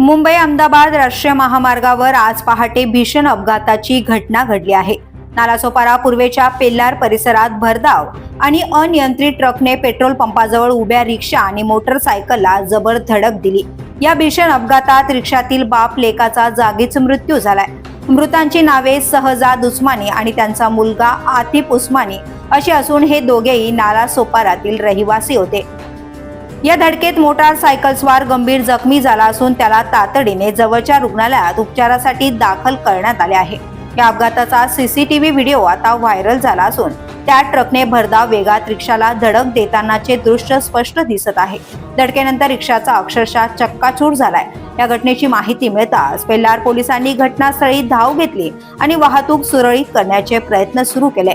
मुंबई अहमदाबाद राष्ट्रीय महामार्गावर आज पहाटे भीषण अपघाताची घटना घडली आहे. नालासोपारा पूर्वेच्या पेल्लार परिसरात भरधाव आणि अनियंत्रित ट्रकने पेट्रोल पंपाजवळ उभ्या रिक्षा आणि मोटरसायकलला जबर धडक दिली. या भीषण अपघातात रिक्षातील बाप लेकाचा जागीच मृत्यू झालाय. मृतांची नावे सहजाद उस्मानी आणि त्यांचा मुलगा आतिफ उस्मानी अशी असून हे दोघेही नालासोपारातील रहिवासी होते. या धडकेत मोटारसायकलस्वार गंभीर जखमी झाला असून त्याला तातडीने जवळच्या रुग्णालयात उपचारासाठी दाखल करण्यात आले आहे. या अपघाताचा सीसीटीव्ही व्हिडिओ आता व्हायरल झाला असून त्या ट्रकने भरधाव वेगात रिक्षाला धडक देतानाचे दृश्य स्पष्ट दिसत आहे. धडकेनंतर रिक्षाचा अक्षरशः चक्काचूर झालाय. या घटनेची माहिती मिळताच पेल्लार पोलिसांनी घटनास्थळी धाव घेतली आणि वाहतूक सुरळीत करण्याचे प्रयत्न सुरू केले.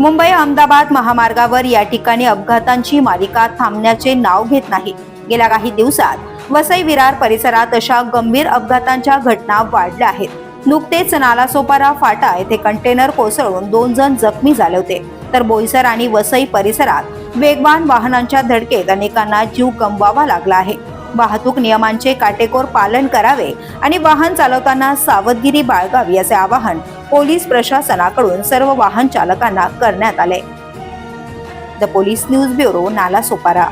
मुंबई अहमदाबाद महामार्गावर या ठिकाणी अपघातांची मालिका थांबण्याचे नाव घेत नाही. गेल्या काही दिवसात वसई विरार परिसरात अशा गंभीर अपघातांच्या घटना वाढल्या आहेत. नुकतेच नालासोपारा फाटा येथे कंटेनर कोसळून दोन जण जखमी झाले होते. तर बोईसर आणि वसई परिसरात वेगवान वाहनांच्या धडकेत अनेकांना जीव गमवावा लागला आहे. वाहतूक नियमांचे काटेकोर पालन करावे आणि वाहन चालवताना सावधगिरी बाळगावी असे आवाहन पोलीस प्रशासनाकडून सर्व वाहन चालकांना करण्यात आले. The police news bureau Nala Sopara.